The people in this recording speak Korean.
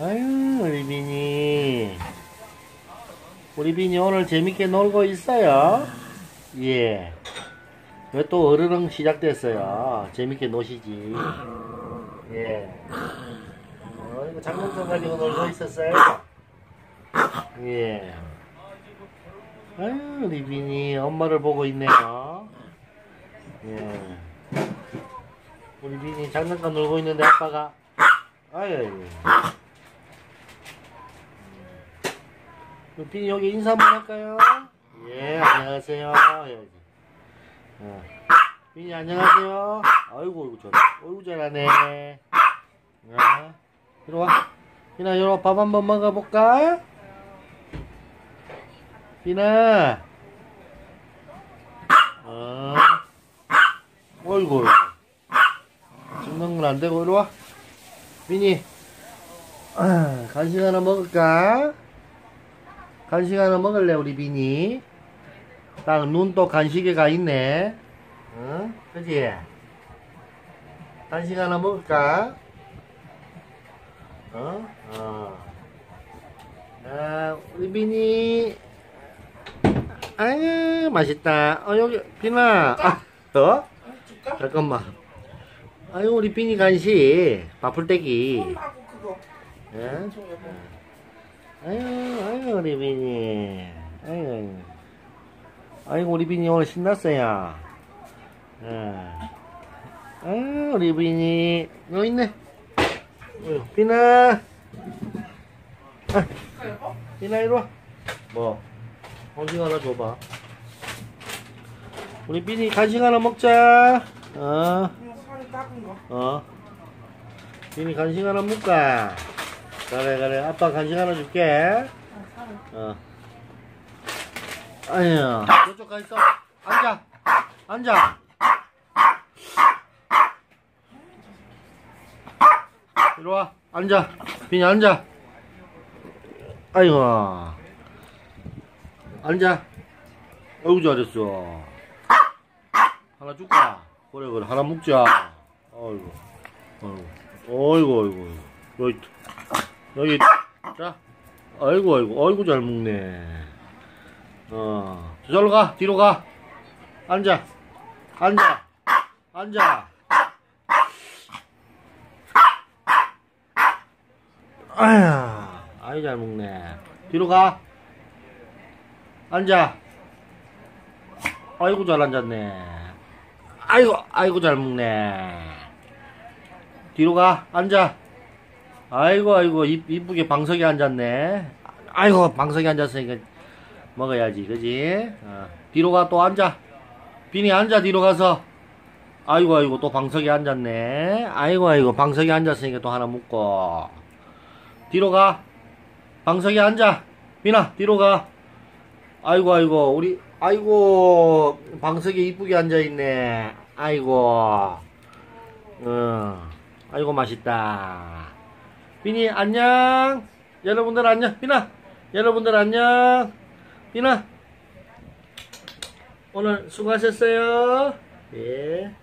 아유, 우리 비니. 우리 비니 오늘 재밌게 놀고 있어요? 예. 왜 또 어르렁 시작됐어요? 재밌게 노시지. 예. 어, 이거 장난감 가지고 놀고 있었어요? 예. 아유, 우리 비니 엄마를 보고 있네요. 예. 우리 비니 장난감 놀고 있는데 아빠가 아유. 그 비니 여기 인사 한번 할까요? 예, 안녕하세요. 여기. 어. 비니 안녕하세요. 아이고, 아이고 잘, 아이고 잘하네. 어. 이리 와. 비나 이리 와, 밥 한번 먹어볼까? 비나. 어. 어이구. 찍는 건 안 되고, 이리 와. 비니. 아, 간식 하나 먹을까? 간식 하나 먹을래, 우리 비니? 딱 눈 또 간식에 가 있네. 응? 그지? 간식 하나 먹을까? 어? 어. 아, 우리 비니. 아유, 맛있다. 어, 여기, 비나. 아, 어? 잠깐만. 아유, 우리 비니 간식. 바풀떼기. 예? 아유, 아유, 우리 비니. 아유, 아유. 아이고, 우리 비니 오늘 신났어요. 예. 아유, 우리 비니. 여기 있네. 비나. 아? 비나, 이리 와. 뭐? 간식 하나 줘봐. 우리 비니 간식 하나 먹자. 어. 어. 비니 간식 하나 먹까? 그래, 그래. 아빠 간식 하나 줄게. 어. 아유, 저쪽 가 있어. 앉아. 앉아. 이리 와. 앉아. 빈이 앉아. 아이고. 앉아. 어이구, 잘했어. 하나 줄까? 그래, 그래. 하나 먹자. 어이구. 어이구. 어이구, 어이구. 여기, 여기, 자. 아이고, 아이고, 아이고, 잘 먹네. 어, 저절로 가, 뒤로 가. 앉아. 앉아. 앉아. 아휴, 아이, 잘 먹네. 뒤로 가. 앉아. 아이고, 잘 앉았네. 아이고, 아이고, 잘 먹네. 뒤로 가, 앉아. 아이고, 아이고, 이, 이쁘게 방석에 앉았네. 아이고, 방석에 앉았으니까 먹어야지, 그지? 어. 뒤로 가, 또 앉아. 비니 앉아, 뒤로 가서. 아이고, 아이고, 또 방석에 앉았네. 아이고, 아이고, 방석에 앉았으니까 또 하나 먹고. 뒤로 가. 방석에 앉아. 비나, 뒤로 가. 아이고, 아이고, 우리, 아이고, 방석에 이쁘게 앉아있네. 아이고. 어, 아이고, 맛있다. 비니, 안녕. 여러분들 안녕. 비나, 여러분들 안녕. 비나, 오늘 수고하셨어요. 예.